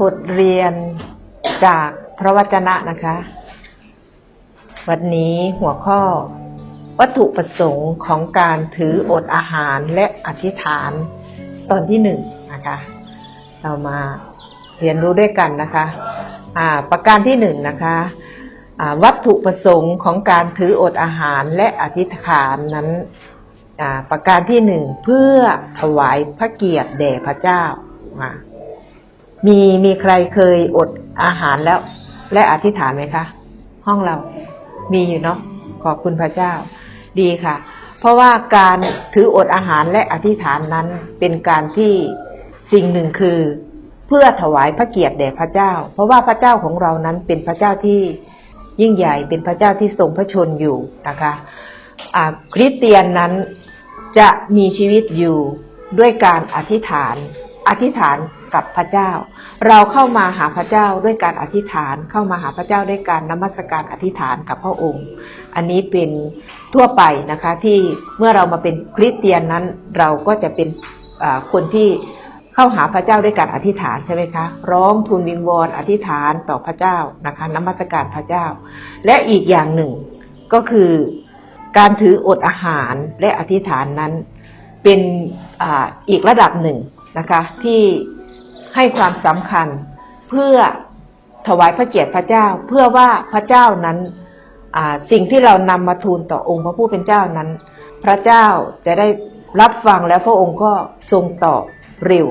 บทเรียนจากพระวจนะนะคะ วันนี้หัวข้อ วัตถุประสงค์ของการถืออดอาหารและอธิษฐานตอนที่หนึ่งนะคะ เรามาเรียนรู้ด้วยกันนะคะอ่าประการที่หนึ่งนะคะอ่าวัตถุประสงค์ของการถืออดอาหารและอธิษฐานนั้นประการที่หนึ่งเพื่อถวายพระเกียรติแด่พระเจ้าอ่า มีมีใครเคยอดอาหารแล้ว และอธิษฐานไหมคะ ห้องเรามีอยู่เนาะขอบคุณพระเจ้า ดีค่ะ เพราะว่าการถืออดอาหารและอธิษฐานนั้นเป็นการที่สิ่งหนึ่งคือ เพื่อถวายพระเกียรติแด่พระเจ้า เพราะว่าพระเจ้าของเรานั้นเป็นพระเจ้าที่ยิ่งใหญ่เป็นพระเจ้าที่ทรงพระชนอยู่นะคะอ่าคริสเตียนนั้นจะมีชีวิตอยู่ด้วยการอธิษฐาน อธิษฐาน กับพระเจ้า เราเข้ามาหาพระเจ้าด้วยการอธิษฐาน เข้ามาหาพระเจ้าด้วยการนมัสการอธิษฐานกับพระองค์ อันนี้เป็นทั่วไปนะคะที่เมื่อเรามาเป็นคริสเตียนนั้น เราก็จะเป็นคนที่เข้าหาพระเจ้าด้วยการอธิษฐานใช่ไหมคะ ร้องทูลวิงวอนอธิษฐานต่อพระเจ้านะคะนมัสการพระเจ้า และอีกอย่างหนึ่งก็คือการถืออดอาหารและอธิษฐานนั้น เป็นออีกระดับหนึ่งนะคะ ที่ ให้ความสำคัญ เพื่อถวายพระเกียรติพระเจ้า เพื่อว่าพระเจ้านั้นสิ่งที่เรานำมาทูลต่อองค์พระผู้เป็นเจ้านั้น พระเจ้าจะได้รับฟังแล้วพระองค์ก็ทรงตอบเร็ว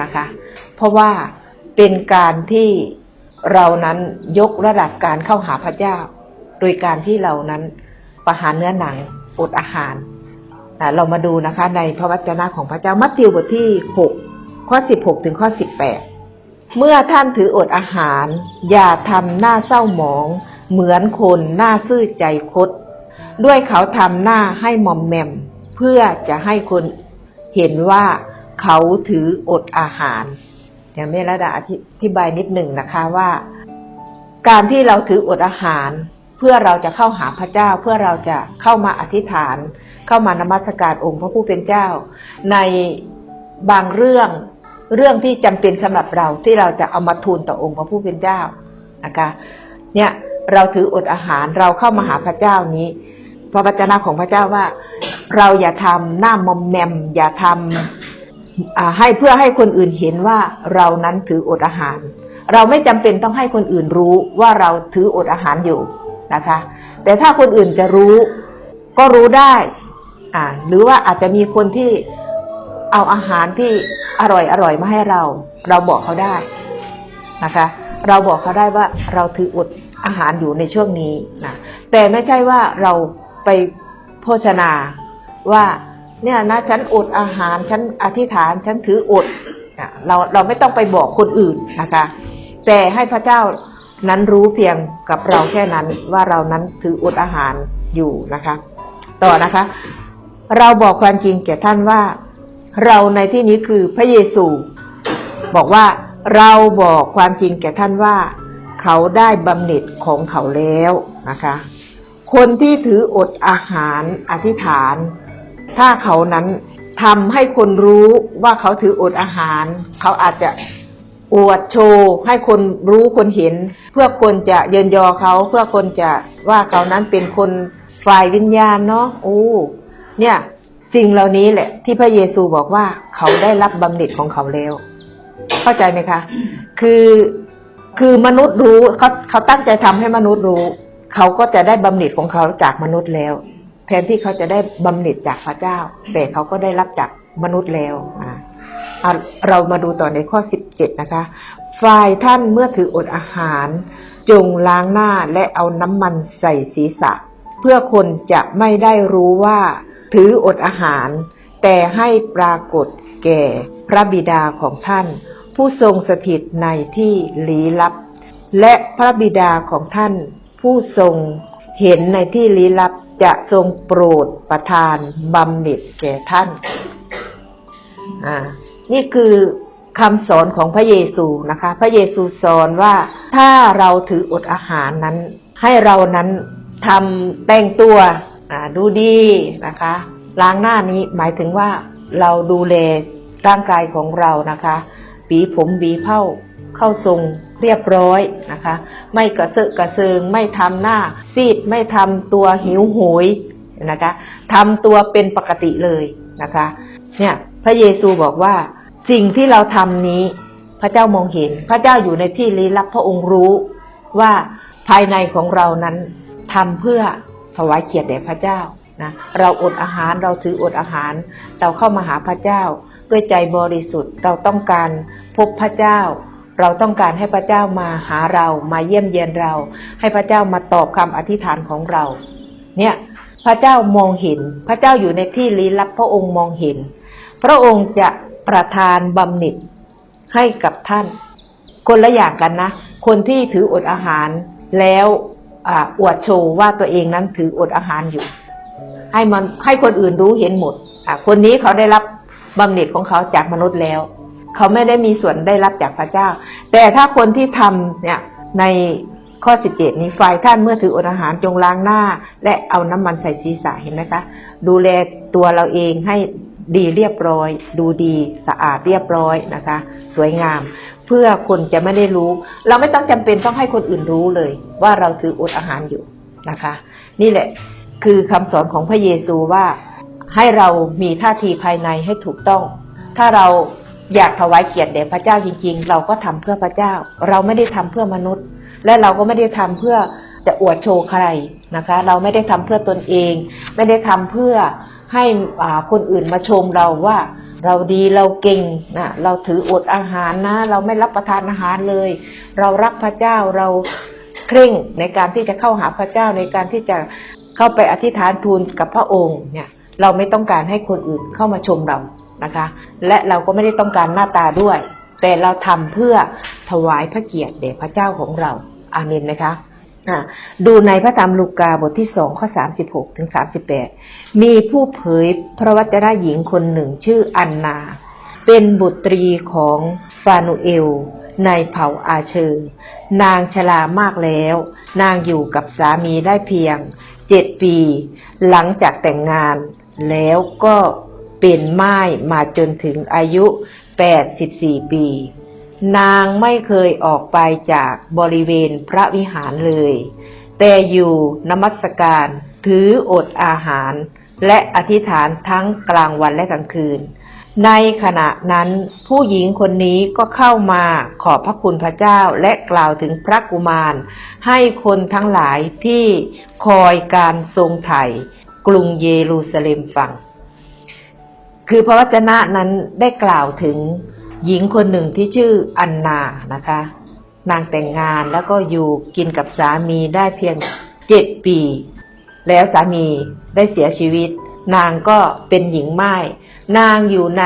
นะคะ เพราะว่าเป็นการที่เรานั้นยกระดับการเข้าหาพระเจ้า โดยการที่เรานั้นประหารเนื้อหนังอดอาหาร เรามาดูนะคะในพระวจนะของพระเจ้ามัทธิวบทที่6 ข้อ 16 ถึงข้อ 18 เมื่อท่านถืออดอาหาร อย่าทำหน้าเศร้าหมอง เหมือนคนหน้าซื่อใจคด ด้วยเขาทำหน้าให้มอมแมม เพื่อจะให้คนเห็นว่าเขาถืออดอาหารเดี๋ยวแม่รดาอธิบายนิดหนึ่งนะคะว่า การที่เราถืออดอาหาร เพื่อเราจะเข้าหาพระเจ้า เพื่อเราจะเข้ามาอธิษฐาน เข้ามานมัสการองค์พระผู้เป็นเจ้า ใน บางเรื่องเรื่องที่จำเป็นสำหรับเราที่เราจะเอามาทูลต่อองค์พระผู้เป็นเจ้านะคะเนี่ยเราถืออดอาหารเราเข้ามาหาพระเจ้านี้พระวจนะของพระเจ้าว่า เราอย่าทำหน้ามอมแมม อย่าทำอ่าให้เพื่อให้คนอื่นเห็นว่าเรานั้นถืออดอาหาร เราไม่จำเป็นต้องให้คนอื่นรู้ว่าเราถืออดอาหารอยู่นะคะ แต่ถ้าคนอื่นจะรู้ก็รู้ได้อ่าหรือว่าอาจจะมีคนที่ เอาอาหารที่อร่อยอร่อยมาให้เรา เราบอกเขาได้นะคะ เราบอกเขาได้ว่าเราถืออดอาหารอยู่ในช่วงนี้นะแต่ไม่ใช่ว่าเราไปโภชนาว่าเนี่ยนะฉันอดอาหารฉันอธิษฐานฉันถืออดเราเราไม่ต้องไปบอกคนอื่นนะคะ แต่ให้พระเจ้านั้นรู้เพียงกับเราแค่นั้นว่าเรานั้นถืออดอาหารอยู่นะคะ ต่อนะคะ เราบอกความจริงแก่ท่านว่า เราในที่นี้คือพระเยซู บอกว่าเราบอกความจริงแก่ท่านว่า เขาได้บำเหน็จของเขาแล้วนะคะ คนที่ถืออดอาหารอธิษฐาน ถ้าเขานั้นทำให้คนรู้ว่าเขาถืออดอาหาร เขาอาจจะอวดโชว์ให้คนรู้คนเห็น เพื่อคนจะเยินยอเขาเพื่อคนจะว่าเขานั้นเป็นคนฝ่ายวิญญาณเนาะโอ้เนี่ย สิ่งเหล่านี้แหละ ที่พระเยซูบอกว่าเขาได้รับบำเหน็จของเขาแล้ว เข้าใจไหมคะ คือคือมนุษย์รู้เขาเขาตั้งใจทำให้มนุษย์รู้ เขาก็จะได้บำเหน็จของเขาจากมนุษย์แล้ว แทนที่เขาจะได้บำเหน็จจากพระเจ้า แต่เขาก็ได้รับจากมนุษย์แล้วอ่าอะเรามาดูต่อในข้อสิบเจ็ดนะคะ ฝ่ายท่านเมื่อถืออดอาหาร จงล้างหน้าและเอาน้ำมันใส่ศีรษะ เพื่อคนจะไม่ได้รู้ว่า ถืออดอาหาร แต่ให้ปรากฏแก่พระบิดาของท่าน ผู้ทรงสถิตในที่ลี้ลับ และพระบิดาของท่าน ผู้ทรงเห็นในที่ลี้ลับจะทรงโปรดประทานบำเหน็จแก่ท่าน อ่า นี่คือคำสอนของพระเยซูนะคะ พระเยซูสอนว่าถ้าเราถืออดอาหารนั้น ให้เรานั้นทำแต่งตัว ดูดีนะคะ ล้างหน้านี้หมายถึงว่าเราดูแลร่างกายของเรานะคะปีผมบีเผ้าเข้าทรงเรียบร้อยนะคะ ไม่กระเซาะกระเซิงไม่ทำหน้าซีดไม่ทำตัวหิวโหยนะคะทำตัวเป็นปกติเลยนะคะ เนี่ยพระเยซูบอกว่าสิ่งที่เราทำนี้พระเจ้ามองเห็น พระเจ้าอยู่ในที่ลี้ลับพระองค์รู้ว่าภายในของเรานั้นทำเพื่อ วายเกียรติแด่พระเจ้านะเราอดอาหารเราถืออดอาหาร เราเข้ามาหาพระเจ้า ด้วยใจบริสุทธิ์เราต้องการพบพระเจ้า เราต้องการให้พระเจ้ามาหาเรามาเยี่ยมเยียนเรา ให้พระเจ้ามาตอบคำอธิษฐานของเรา เนี่ยพระเจ้ามองเห็น พระเจ้าอยู่ในที่ลี้ลับพระองค์มองเห็น พระองค์จะประทานบำเหน็จให้กับท่าน คนละอย่างกันนะ คนที่ถืออดอาหารแล้ว อ่าอวดโชว์ว่าตัวเองนั้นถืออดอาหารอยู่ ให้มันให้คนอื่นรู้เห็นหมดอะคนนี้เขาได้รับบำเหน็จของเขาจากมนุษย์แล้ว เขาไม่ได้มีส่วนได้รับจากพระเจ้า แต่ถ้าคนที่ทำเนี่ยในข้อ 17 นี้ฝ่ายท่านเมื่อถืออดอาหารจงล้างหน้า และเอาน้ำมันใส่ศีรษะเห็นไหมคะ ดูแลตัวเราเองให้ดีเรียบร้อย ดูดีสะอาดเรียบร้อยนะคะ สวยงาม เพื่อคนจะไม่ได้รู้ เราไม่ต้องจำเป็นต้องให้คนอื่นรู้เลย ว่าเราถืออดอาหารอยู่นะคะ นี่แหละคือคำสอนของพระเยซูว่าให้เรามีท่าทีภายในให้ถูกต้อง ถ้าเราอยากถวายเกียรติแด่พระเจ้าจริง ๆ เราก็ทำเพื่อพระเจ้า เราไม่ได้ทำเพื่อมนุษย์ และเราก็ไม่ได้ทำเพื่อจะอวดโชว์ใครนะคะ เราไม่ได้ทำเพื่อตนเอง ไม่ได้ทำเพื่อให้คนอื่นมาชมเราว่า เราดีเราเก่งนะเราถืออดอาหารนะ เราไม่รับประทานอาหารเลย เรารักพระเจ้าเราเคร่งในการที่จะเข้าหาพระเจ้าในการที่จะเข้าไปอธิษฐานทูลกับพระองค์เนี่ย เราไม่ต้องการให้คนอื่นเข้ามาชมเรานะคะ และเราก็ไม่ได้ต้องการหน้าตาด้วย แต่เราทำเพื่อถวายพระเกียรติแด่พระเจ้าของเรา อาเมนไหมคะ อะ ดูในพระธรรมลูกาบทที่สองข้อสามสิบหกถึงสามสิบแปดมีผู้เผยพระวจนะหญิงคนหนึ่งชื่ออันนา เป็นบุตรีของฟานูเอล ในเผ่าอาเชอร์นางชรามากแล้ว นางอยู่กับสามีได้เพียงเจ็ดปี หลังจากแต่งงาน แล้วก็เป็นไม่ายมาจนถึงอายุแปดสิบสี่ปี นางไม่เคยออกไปจากบริเวณพระวิหารเลย แต่อยู่นมัสการถืออดอาหาร และอธิษฐานทั้งกลางวันและกลางคืน ในขณะนั้นผู้หญิงคนนี้ก็เข้ามาขอบพระคุณพระเจ้าและกล่าวถึงพระกุมาร ให้คนทั้งหลายที่คอยการทรงไถ่กรุงเยรูซาเล็มฟัง คือพระวจนะนั้นได้กล่าวถึง หญิงคนหนึ่งที่ชื่ออันนานะคะ นางแต่งงานแล้วก็อยู่กินกับสามีได้เพียงเจ็ดปี แล้วสามีได้เสียชีวิต นางก็เป็นหญิงไม้นางอยู่ใน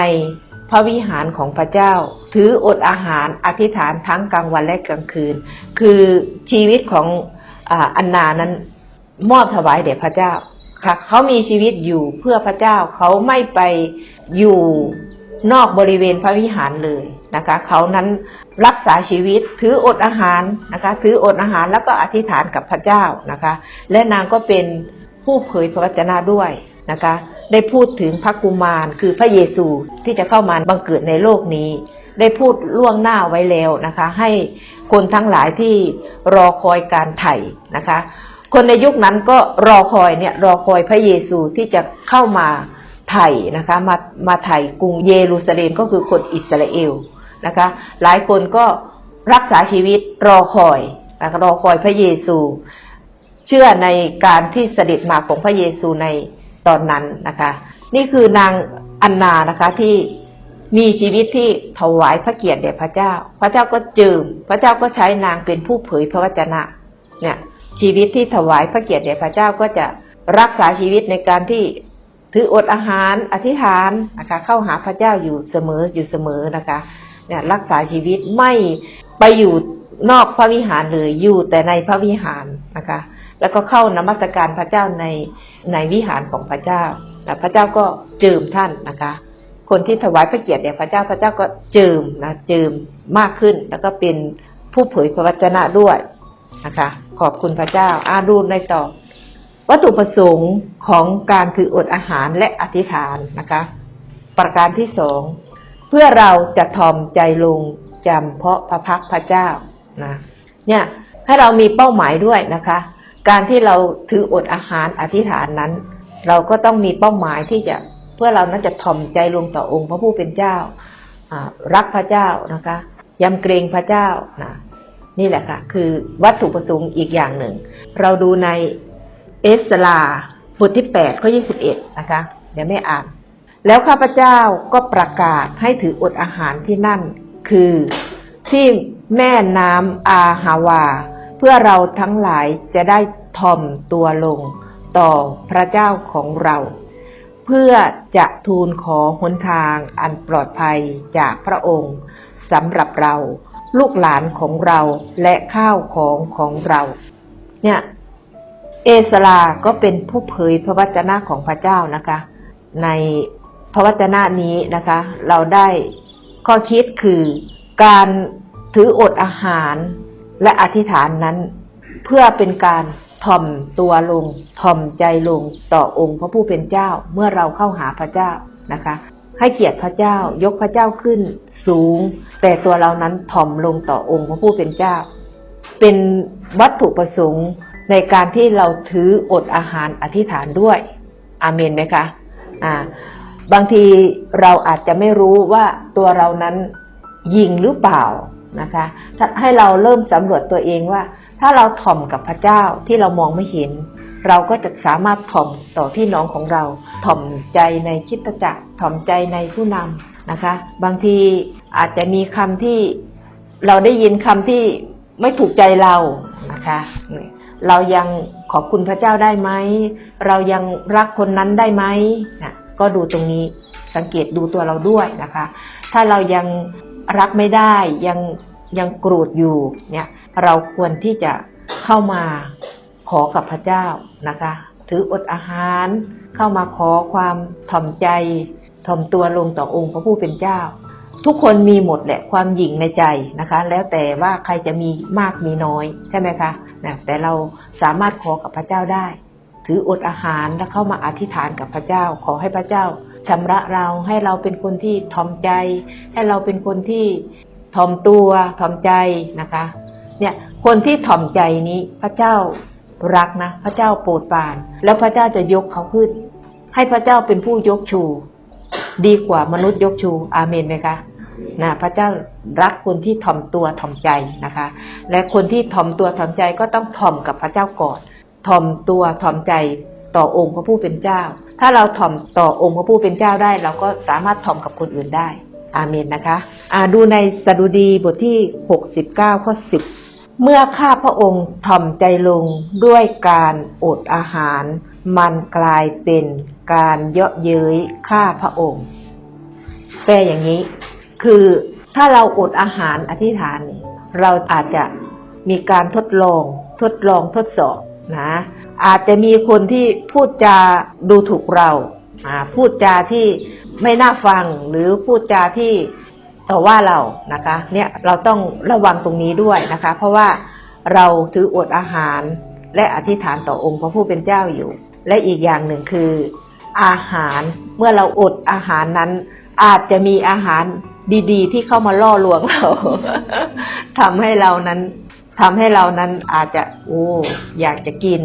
พระวิหารของพระเจ้า ถืออดอาหารอธิษฐานทั้งกลางวันและกลางคืน คือชีวิตของอันนานั้นมอบถวายแด่พระเจ้าค่ะเขามีชีวิตอยู่เพื่อพระเจ้าเขาไม่ไปอยู่ นอกบริเวณพระวิหารเลยนะคะ เขานั้นรักษาชีวิตถืออดอาหารนะคะ ถืออดอาหารแล้วก็อธิษฐานกับพระเจ้านะคะ และนางก็เป็นผู้เผยพระวจนะด้วยนะคะ ได้พูดถึงพระกุมารคือพระเยซูที่จะเข้ามาบังเกิดในโลกนี้ ได้พูดล่วงหน้าไว้แล้วนะคะ ให้คนทั้งหลายที่รอคอยการไถ่นะคะ คนในยุคนั้นก็รอคอยเนี่ยรอคอยพระเยซูที่จะเข้ามา ไถ่นะคะมามาไถ่กรุงเยรูซาเล็มก็คือคนอิสราเอลนะคะ หลายคนก็รักษาชีวิตรอคอยนะคะรอคอยพระเยซู เชื่อในการที่เสด็จมาของพระเยซูในตอนนั้นนะคะ นี่คือนางอันนานะคะที่มีชีวิตที่ถวายพระเกียรติแด่พระเจ้า พระเจ้าก็จืมพระเจ้าก็ใช้นางเป็นผู้เผยพระวจนะ เนี่ย ชีวิตที่ถวายพระเกียรติแด่พระเจ้าก็จะรักษาชีวิตในการที่ ถืออดอาหารอธิษฐานนะคะ เข้าหาพระเจ้าอยู่เสมออยู่เสมอนะคะเนี่ยรักษาชีวิตไม่ไปอยู่นอกพระวิหารเลยอยู่แต่ในพระวิหารนะคะ แล้วก็เข้านมัสการพระเจ้าในในวิหารของพระเจ้าพระเจ้าก็เจิมท่านนะคะ คนที่ถวายพระเกียรติแด่พระเจ้าพระเจ้าก็เจิมนะเจิมมากขึ้น แล้วก็เป็นผู้เผยพระวจนะด้วยนะคะ ขอบคุณพระเจ้าอาดูในต่อ วัตถุประสงค์ของการถืออดอาหารและอธิษฐานนะคะ ประการที่สองเพื่อเราจะทอมใจลงจำเพราะพระพักพระเจ้านะเนี่ยให้เรามีเป้าหมายด้วยนะคะ การที่เราถืออดอาหารอธิษฐานนั้น เราก็ต้องมีเป้าหมายที่จะเพื่อเรานั้นจะถ่อมใจลงต่อองค์พระผู้เป็นเจ้ารักพระเจ้านะคะยำเกรงพระเจ้านะนี่แหละค่ะ คือวัตถุประสงค์อีกอย่างหนึ่ง เราดูใน เอสลาบทที่8ข้อ21 นะคะ เดี๋ยวไม่อ่าน แล้วข้าพเจ้าก็ประกาศให้ถืออดอาหารที่นั่น คือที่แม่น้ำอาฮาวา เพื่อเราทั้งหลายจะได้ทอมตัวลง ต่อพระเจ้าของเรา เพื่อจะทูลขอหนทางอันปลอดภัยจากพระองค์สำหรับเรา ลูกหลานของเราและข้าวของของเรา เนี่ย เอสลาก็เป็นผู้เผยพระวจนะของพระเจ้านะคะ ในพระวจนะนี้นะคะ เราได้ข้อคิดคือการถืออดอาหารและอธิษฐานนั้น เพื่อเป็นการถ่อมตัวลงถ่อมใจลงต่อองค์พระผู้เป็นเจ้าเมื่อเราเข้าหาพระเจ้านะคะ ให้เกียรติพระเจ้ายกพระเจ้าขึ้นสูง แต่ตัวเรานั้นถ่อมลงต่อองค์พระผู้เป็นเจ้า เป็นวัตถุประสงค์ ในการที่เราถืออดอาหารอธิษฐานด้วย อาเมนไหมคะอ่าบางทีเราอาจจะไม่รู้ว่าตัวเรานั้นยิงหรือเปล่านะคะถ้าให้เราเริ่มสำรวจตัวเองว่า ถ้าเราถ่อมกับพระเจ้าที่เรามองไม่เห็น เราก็จะสามารถถ่อมต่อพี่น้องของเรา ถ่อมใจในคริดจักรถ่อมใจในผู้นำนะคะ บางทีอาจจะมีคำที่เราได้ยินคำที่ไม่ถูกใจเรานะคะ เรายังขอบคุณพระเจ้าได้ไหม เรายังรักคนนั้นได้ไหมนะก็ดูตรงนี้สังเกตดูตัวเราด้วยนะคะ ถ้าเรายังรักไม่ได้ยังยังโกรธอยู่เนี่ยเราควรที่จะเข้ามาขอกับพระเจ้านะคะ ถืออดอาหารเข้ามาขอความถ่อมใจถ่อมตัวลงต่อองค์พระผู้เป็นเจ้า ทุกคนมีหมดแหละความหยิ่งในใจนะคะ แล้วแต่ว่าใครจะมีมากมีน้อยใช่ไหมคะนะแต่เราสามารถขอกับพระเจ้าได้ ถืออดอาหารแล้วเข้ามาอธิษฐานกับพระเจ้า ขอให้พระเจ้าชำระเราให้เราเป็นคนที่ทอมใจ ให้เราเป็นคนที่ทอมตัวทอมใจนะคะ เนี่ยคนที่ถ่อมใจนี้พระเจ้ารักนะ พระเจ้าโปรดปราน แล้วพระเจ้าจะยกเขาขึ้น ให้พระเจ้าเป็นผู้ยกชู ดีกว่ามนุษย์ยกชู อาเมนไหมคะ นะพระเจ้ารักคนที่ถ่อมตัวถ่อมใจนะคะ และคนที่ถ่อมตัวถ่อมใจก็ต้องถ่อมกับพระเจ้าก่อนถ่อมตัวถ่อมใจต่อองค์พระผู้เป็นเจ้า ถ้าเราถ่อมต่อองค์พระผู้เป็นเจ้าได้ เราก็สามารถถ่อมกับคนอื่นได้ อาเมนนะคะอ่าดูในสดุดีบทที่ 69ข้อ10 เมื่อข้าพระองค์ถ่อมใจลงด้วยการอดอาหาร มันกลายเป็นการเยาะเย้ยข้าพระองค์แปลอย่างนี้ คือถ้าเราอดอาหารอธิษฐานนี่เราอาจจะมีการทดลองทดลองทดสอบนะอาจจะมีคนที่พูดจาดูถูกเราอ่าพูดจาที่ไม่น่าฟังหรือพูดจาที่ต่อว่าเรานะคะ เนี่ยเราต้องระวังตรงนี้ด้วยนะคะ เพราะว่าเราถืออดอาหารและอธิษฐานต่อองค์พระผู้เป็นเจ้าอยู่ และอีกอย่างหนึ่งคือ อาหารเมื่อเราอดอาหารนั้น อาจจะมีอาหาร ดีๆ ที่เข้ามาล่อลวงเราทำให้เรานั้นทำให้เรานั้นอาจจะโอ้อยากจะกิน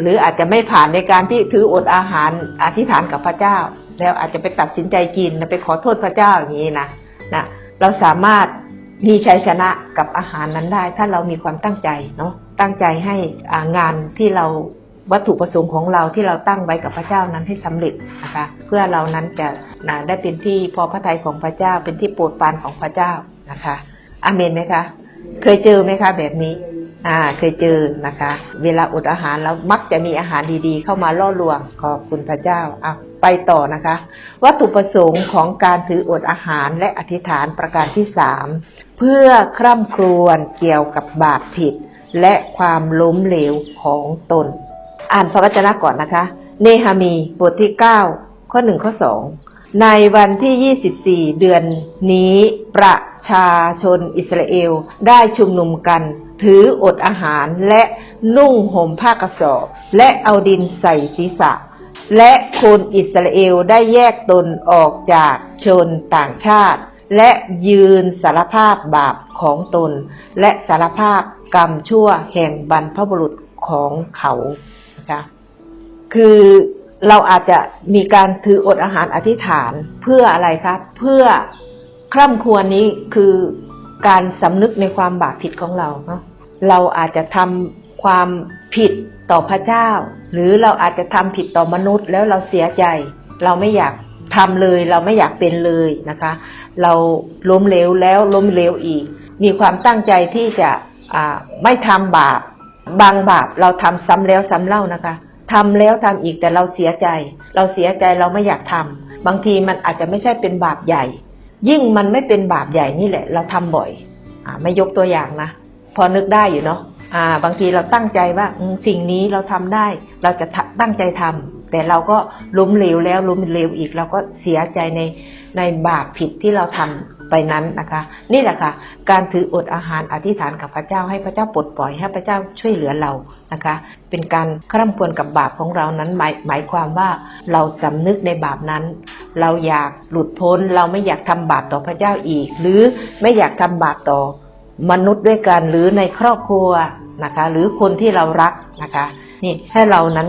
หรืออาจจะไม่ผ่านในการที่ถืออดอาหารอธิษฐานกับพระเจ้า แล้วอาจจะไปตัดสินใจกินไปขอโทษพระเจ้าอย่างนี้นะนะเราสามารถมีชัยชนะกับอาหารนั้นได้ ถ้าเรามีความตั้งใจเนาะตั้งใจให้งานที่เรา วัตถุประสงค์ของเราที่เราตั้งไว้กับพระเจ้านั้นให้สำเร็จนะคะเพื่อเรานั้นจะนะได้เป็นที่พอพระทัยของพระเจ้าเป็นที่โปรดปรานของพระเจ้านะคะอาเมนไหมคะ เคยเจอไหมคะแบบนี้อ่าเคยเจอนะคะ เวลาอดอาหารแล้วมักจะมีอาหารดีๆ เข้ามาล่อลวงขอบคุณพระเจ้าอะไปต่อนะคะ วัตถุประสงค์ของการถืออดอาหารและอธิษฐานประการที่สามเพื่อคร่ำครวญเกี่ยวกับบาปผิด และความล้มเหลวของตน อ่านพระวจนะก่อนนะคะ เนหามีบทที่เก้าข้อหนึ่งข้อสองในวันที่ 24 เดือนนี้ประชาชนอิสราเอลได้ชุมนุมกัน ถืออดอาหารและนุ่งห่มผ้ากระสอบ และเอาดินใส่ศีรษะ และคนอิสราเอลได้แยกตนออกจากชนต่างชาติ และยืนสารภาพบาปของตน และสารภาพกรรมชั่วแห่งบรรพบุรุษของเขา นะคะ คือเราอาจจะมีการถืออดอาหารอธิษฐานเพื่ออะไรครับเพื่อคร่ำครวญนี้คือการสำนึกในความบาปผิดของเราเนาะเราอาจจะทำความผิดต่อพระเจ้า หรือเราอาจจะทำผิดต่อมนุษย์ แล้วเราเสียใจ เราไม่อยากทำเลยเราไม่อยากเป็นเลยนะคะ เราล้มเหลวแล้วล้มเหลวอีก มีความตั้งใจที่จะไม่ทำบาป บางบาปเราทำซ้ำแล้วซ้ำเล่านะคะทำแล้วทำอีกแต่เราเสียใจ เราเสียใจเราไม่อยากทำบางทีมันอาจจะไม่ใช่เป็นบาปใหญ่ ยิ่งมันไม่เป็นบาปใหญ่นี่แหละ เราทำบ่อย อ่าไม่ยกตัวอย่างนะพอนึกได้อยู่เนาะอ่า บางทีเราตั้งใจว่าสิ่งนี้เราทำได้ เราจะทะตั้งใจทำแต่เราก็ล้มเหลวแล้วล้มเหลวอีกเราก็เสียใจใน ในบาปผิดที่เราทำไปนั้นนะคะ นี่แหละค่ะ การถืออดอาหารอธิษฐานกับพระเจ้าให้พระเจ้าปลดปล่อยให้พระเจ้าช่วยเหลือเรานะคะ เป็นการคร่ำควรกับบาปของเรานั้นหมายหมายความว่าเราสำนึกในบาปนั้น เราอยากหลุดพ้นเราไม่อยากทำบาปต่อพระเจ้าอีก หรือไม่อยากทำบาปต่อมนุษย์ด้วยกันหรือในครอบครัวนะคะ หรือคนที่เรารักนะคะ นี่ให้เรานั้น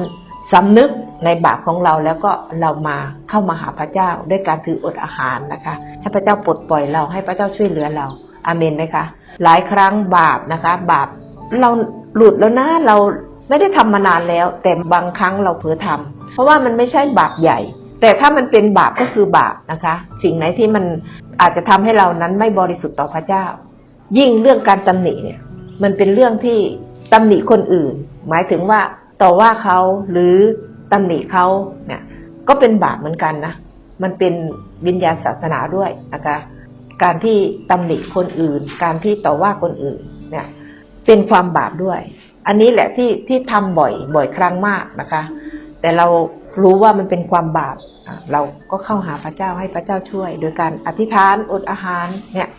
สำนึกในบาปของเราแล้วก็เรามาเข้ามาหาพระเจ้าด้วยการถืออดอาหารนะคะ ให้พระเจ้าปลดปล่อยเราให้พระเจ้าช่วยเหลือเรา อาเมนไหมคะหลายครั้งบาปนะคะ บาปเราหลุดแล้วนะเราไม่ได้ทำมานานแล้ว แต่บางครั้งเราเผลอทำเพราะว่ามันไม่ใช่บาปใหญ่ แต่ถ้ามันเป็นบาปก็คือบาปนะคะ สิ่งไหนที่มันอาจจะทำให้เรานั้นไม่บริสุทธิ์ต่อพระเจ้า ยิ่งเรื่องการตำหนิเนี่ย มันเป็นเรื่องที่ตำหนิคนอื่น หมายถึงว่า ต่อว่าเขาหรือตำหนิเขาเนี่ยก็เป็นบาปเหมือนกันนะ มันเป็นวิญญาณศาสนาด้วยนะคะการที่ตำหนิคนอื่น การที่ต่อว่าคนอื่นเนี่ยเป็นความบาปด้วย อันนี้แหละที่ที่ทำบ่อยบ่อยครั้งมากนะคะ แต่เรารู้ว่ามันเป็นความบาปเราก็เข้าหาพระเจ้าให้พระเจ้าช่วย โดยการอธิษฐานอดอาหารเนี่ย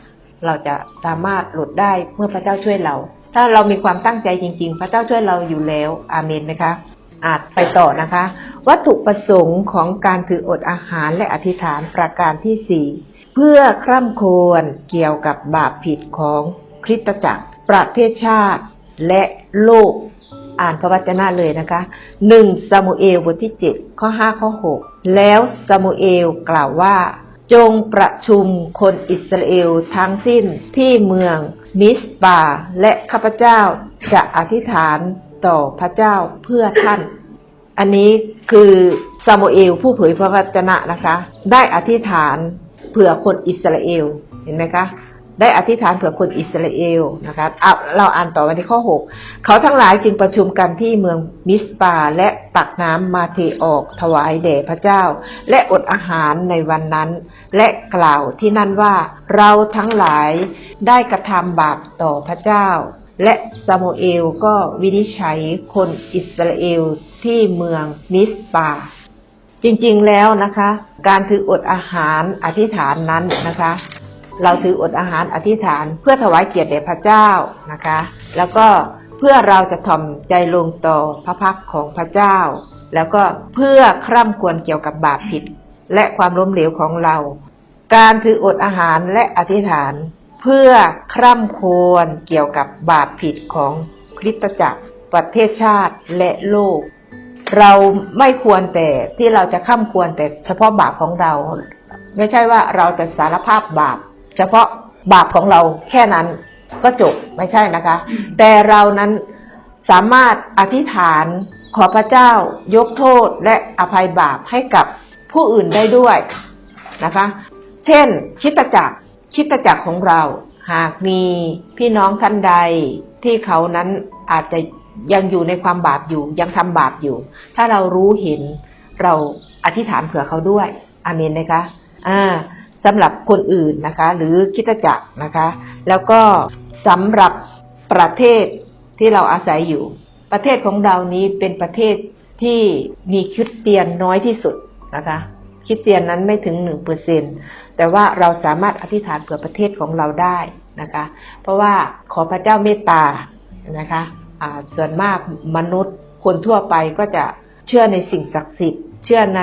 เราจะสามารถหลุดได้เมื่อพระเจ้าช่วยเรา ถ้าเรามีความตั้งใจจริง ๆ พระเจ้าช่วยเราอยู่แล้ว อาเมนไหมคะอาจไปต่อนะคะ วัตถุประสงค์ของการถืออดอาหารและอธิษฐานประการที่สี่เพื่อคร่ำครวญเกี่ยวกับบาปผิดของคริสตจักร ประเทศชาติและโลก อ่านพระวจนะเลยนะคะหนึ่งซามูเอลบทที่เจ็ดข้อห้าข้อหกแล้วซามูเอลกล่าวว่า จงประชุมคนอิสราเอลทั้งสิ้นที่เมืองมิสบาและข้าพเจ้าจะอธิษฐานต่อพระเจ้าเพื่อท่าน อันนี้คือซามูเอลผู้เผยพระวจนะนะคะ ได้อธิษฐานเผื่อคนอิสราเอลเห็นไหมคะ ได้อธิษฐานเผื่อคนอิสราเอลนะคะเอาเราอ่านต่อไปที่ข้อ 6 เขาทั้งหลายจึงประชุมกันที่เมืองมิสปาและตักน้ำมาเทออกถวายแด่พระเจ้า และอดอาหารในวันนั้น และกล่าวที่นั่นว่าเราทั้งหลายได้กระทำบาปต่อพระเจ้า และซามูเอลก็วินิจฉัยคนอิสราเอลที่เมืองมิสปาจริงๆแล้วนะคะ การถืออดอาหารอธิษฐานนั้นนะคะ เราถืออดอาหารอธิษฐานเพื่อถวายเกียรติแด่พระเจ้านะคะ แล้วก็เพื่อเราจะถ่อมใจลงต่อพระพักของพระเจ้า แล้วก็เพื่อคร่ำควรเกี่ยวกับบาปผิด และความล้มเหลวของเรา การถืออดอาหารและอธิษฐาน เพื่อคร่ำควรเกี่ยวกับบาปผิดของคริสตจักร ประเทศชาติและโลก เราไม่ควรแต่ที่เราจะข้ามควรแต่เฉพาะบาปของเรา ไม่ใช่ว่าเราจะสารภาพบาป เฉพาะบาปของเราแค่นั้นก็จบไม่ใช่นะคะ แต่เรานั้นสามารถอธิษฐานขอพระเจ้ายกโทษและอภัยบาปให้กับผู้อื่นได้ด้วยนะคะ เช่นคริดตจักรคริดตจักรของเรา หากมีพี่น้องท่านใดที่เขานั้นอาจจะยังอยู่ในความบาปอยู่ ยังทำบาปอยู่ ถ้าเรารู้เห็นเราอธิษฐานเผื่อเขาด้วย อาเมนนะคะอ่า สำหรับคนอื่นนะคะ หรือคิดจักรนะคะ แล้วก็สำหรับประเทศที่เราอาศัยอยู่ ประเทศของเรานี้เป็นประเทศที่มีคริสเตียนน้อยที่สุดนะคะคริสเตียนนั้นไม่ถึงหนึ่งเปอร์เซ็นแต่ว่าเราสามารถอธิษฐานเผื่อประเทศของเราได้นะคะ เพราะว่าขอพระเจ้าเมตตานะคะส่วนมากมนุษย์คนทั่วไปก็จะเชื่อในสิ่งศักดิ์สิทธิ์ เชื่อใน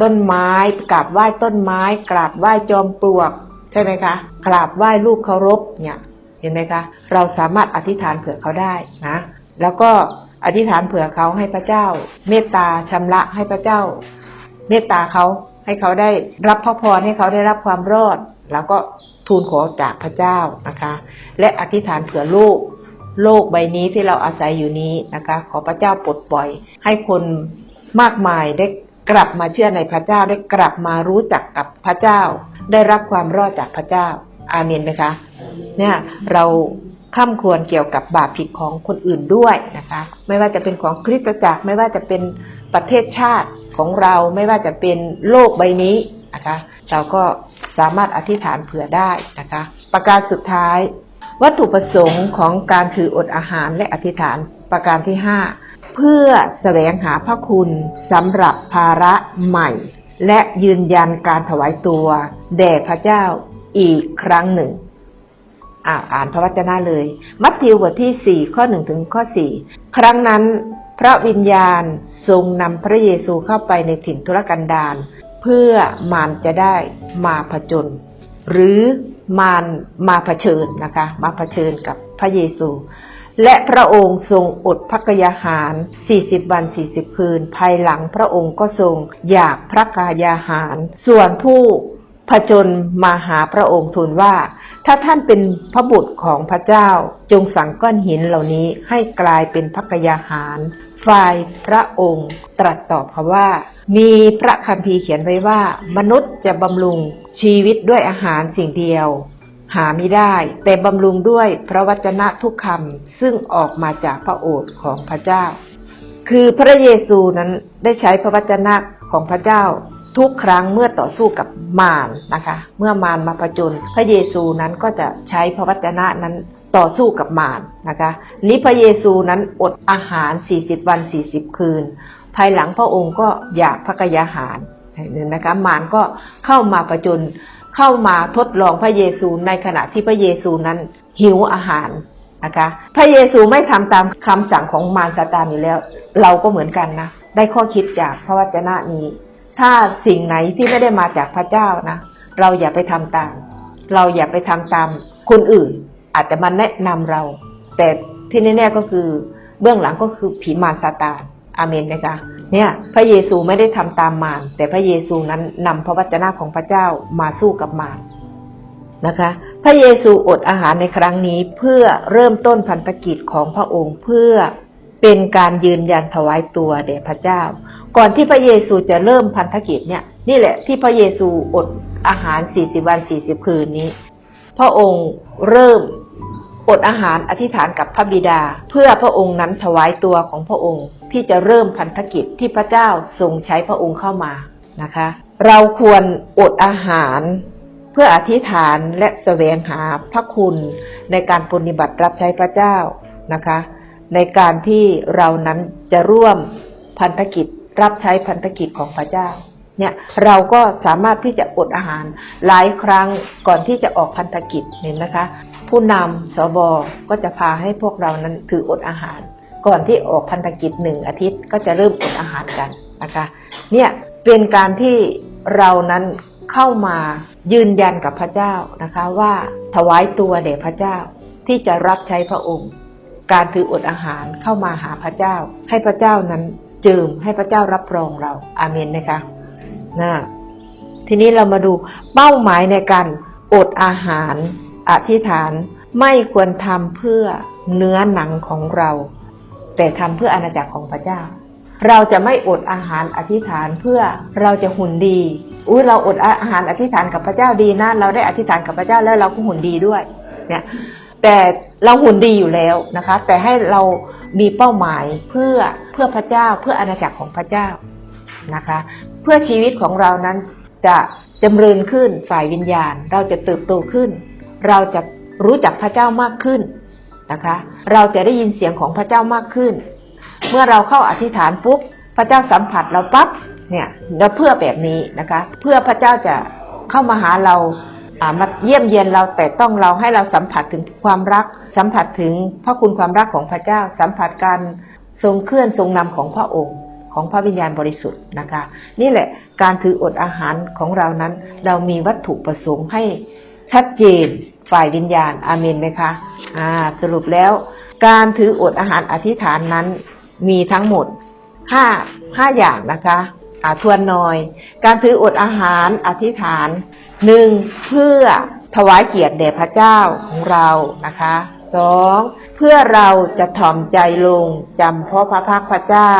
ต้นไม้กราบไหว้ต้นไม้ กราบไหว้จอมปลวก ใช่ไหมคะ กราบไหว้รูปเคารพเนี่ยเห็นไหมคะ เราสามารถอธิษฐานเผื่อเขาได้นะแล้วก็อธิษฐานเผื่อเขาให้พระเจ้า เมตตาชำระให้พระเจ้า เมตตาเขาให้เขาได้รับพระพรให้เขาได้รับความรอด แล้วก็ทูลขอจากพระเจ้านะคะ และอธิษฐานเผื่อโลกโลกใบนี้ที่เราอาศัยอยู่นี้นะคะ ขอพระเจ้าปลดปล่อย ให้คนมากมายได้ กลับมาเชื่อในพระเจ้าได้กลับมารู้จักกับพระเจ้า ได้รับความรอดจากพระเจ้า อาเมนไหมคะเนี่ยเราข้ามควรเกี่ยวกับบาปผิดของคนอื่นด้วยนะคะ ไม่ว่าจะเป็นของคริสตจักร ไม่ว่าจะเป็นประเทศชาติของเราไม่ว่าจะเป็นโลกใบนี้นะคะ เราก็สามารถอธิษฐานเผื่อได้นะคะ ประการสุดท้าย วัตถุประสงค์ของการถืออดอาหารและอธิษฐานประการที่5เพื่อแสวงหาพระคุณสำหรับภาระใหม่ และยืนยันการถวายตัว แด่พระเจ้าอีกครั้งหนึ่งอ่าอ่านพระวจนะเลย มัทธิวบทที่ 4 ข้อ 1 ถึงข้อ 4 ครั้งนั้น พระวิญญาณทรงนำพระเยซูเข้าไปในถิ่นทุรกันดารเพื่อมารจะได้มาผจญหรือมารมาเผชิญนะคะ มาเผชิญกับพระเยซู และพระองค์ทรงอดพักยาหาร 40 วัน 40 คืน ภายหลังพระองค์ก็ทรงอยากพระกายาหาร ส่วนผู้ผจญมาหาพระองค์ทูลว่า ถ้าท่านเป็นพระบุตรของพระเจ้า จงสั่งก้อนหินเหล่านี้ให้กลายเป็นพักยาหาร ฝ่ายพระองค์ตรัสตอบเขาว่า มีพระคัมภีร์เขียนไว้ว่า มนุษย์จะบำรุงชีวิตด้วยอาหารสิ่งเดียว หาไม่ได้ แต่บำรุงด้วยพระวจนะทุกคำซึ่งออกมาจากพระโอษฐ์ของพระเจ้า คือพระเยซูนั้นได้ใช้พระวจนะของพระเจ้าทุกครั้งเมื่อต่อสู้กับมารนะคะ เมื่อมารมาผจญพระเยซูนั้นก็จะใช้พระวจนะนั้นต่อสู้กับมารนะคะนี้พระเยซูนั้นอดอาหาร 40 วัน 40 คืน ภายหลังพระองค์ก็อยากพระกยาหารเห็นไหมคะมารก็เข้ามาผจญ เข้ามาทดลองพระเยซูในขณะที่พระเยซูนั้นหิวอาหารนะคะพระเยซูไม่ทำตามคำสั่งของมารซาตานอยู่แล้ว เราก็เหมือนกันนะ ได้ข้อคิดจากพระวจนะนี้ ถ้าสิ่งไหนที่ไม่ได้มาจากพระเจ้านะ เราอย่าไปทำตาม เราอย่าไปทำตามคนอื่น อาจจะมาแนะนำเรา แต่ที่แน่ๆก็คือเบื้องหลังก็คือผีมารซาตาน อาเมนนะคะเนี่ยพระเยซูไม่ได้ทำตามมารแต่พระเยซูนั้นนำพระวจนะของพระเจ้ามาสู้กับมารนะคะ พระเยซูอดอาหารในครั้งนี้เพื่อเริ่มต้นพันธกิจของพระองค์เพื่อเป็นการยืนยันถวายตัวแด่พระเจ้า ก่อนที่พระเยซูจะเริ่มพันธกิจเนี่ย นี่แหละที่พระเยซูอดอาหาร40วัน40คืนนี้ พระองค์เริ่มอดอาหารอธิษฐานกับพระบิดา เพื่อพระองค์นั้นถวายตัวของพระองค์ ที่จะเริ่มพันธกิจที่พระเจ้าทรงใช้พระองค์เข้ามานะคะ เราควรอดอาหารเพื่ออธิษฐานและแสวงหาพระคุณในการปฏิบัติรับใช้พระเจ้านะคะ ในการที่เรานั้นจะร่วมพันธกิจรับใช้พันธกิจของพระเจ้าเนี่ยเราก็สามารถที่จะอดอาหารหลายครั้งก่อนที่จะออกพันธกิจเห็นนะคะ ผู้นำสบก็จะพาให้พวกเรานั้นถืออดอาหาร ก่อนที่ออกพันธกิจหนึ่งอาทิตย์ก็จะเริ่มอดอาหารกันนะคะเนี่ยเป็นการที่เรานั้นเข้ามายืนยันกับพระเจ้านะคะว่าถวายตัวแด่พระเจ้าที่จะรับใช้พระองค์ การถืออดอาหารเข้ามาหาพระเจ้า ให้พระเจ้านั้นจิมให้พระเจ้ารับรองเรา อาเมนนะคะนะทีนี้เรามาดูเป้าหมายในการอดอาหารอธิษฐานไม่ควรทำเพื่อเนื้อหนังของเรา แต่ทำเพื่ออาณาจักรของพระเจ้า เราจะไม่อดอาหารอธิษฐานเพื่อเราจะหุ่นดีอุ้ยเราอดอาหารอธิษฐานกับพระเจ้าดีนะเราได้อธิษฐานกับพระเจ้าแล้วเราก็หุ่นดีด้วย เนี่ยแต่เราหุ่นดีอยู่แล้วนะคะ แต่ให้เรามีเป้าหมายเพื่อเพื่อพระเจ้าเพื่ออาณาจักรของพระเจ้านะคะ เพื่อชีวิตของเรานั้นจะจำเริญขึ้นฝ่ายวิญญาณ เราจะเติบโตขึ้น เราจะรู้จักพระเจ้ามากขึ้น นะคะ เราจะได้ยินเสียงของพระเจ้ามากขึ้น เมื่อเราเข้าอธิษฐานปุ๊บพระเจ้าสัมผัสเราปั๊บเนี่ยเราเพื่อแบบนี้นะคะ เพื่อพระเจ้าจะเข้ามาหาเราอ่ามาเยี่ยมเยียนเราแต่ต้องเราให้เราสัมผัสถึงความรัก สัมผัสถึงพระคุณความรักของพระเจ้า สัมผัสการทรงเคลื่อนทรงนำของพระองค์ของพระวิญญาณบริสุทธิ์นะคะ นี่แหละการถืออดอาหารของเรานั้น เรามีวัตถุประสงค์ให้ชัดเจน ฝ่ายวิญญาณอาเมนไหมคะอ่าสรุปแล้ว การถืออดอาหารอธิษฐานนั้นมีทั้งหมดห้าห้าอย่างนะคะอ่าทวนหน่อย การถืออดอาหารอธิษฐานหนึ่งเพื่อถวายเกียรติแด่พระเจ้าของเรานะคะสองเพื่อเราจะถ่อมใจลงจำเพราะพระพักพระเจ้า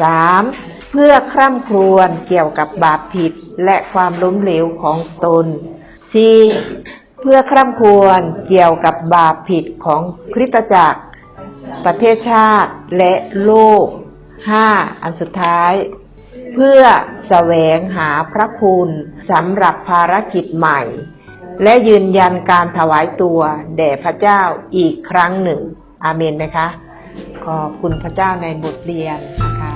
สามเพื่อคร่ำครวญเกี่ยวกับบาปผิดและความล้มเหลวของตนสี่ เพื่อคร่ำครวญเกี่ยวกับบาปผิดของคริสตจักร ประเทศชาติและโลกห้าอันสุดท้าย เพื่อแสวงหาพระคุณสำหรับภารกิจใหม่ และยืนยันการถวายตัวแด่พระเจ้าอีกครั้งหนึ่ง อาเมนไหมคะ ขอบคุณพระเจ้าในบทเรียนนะคะ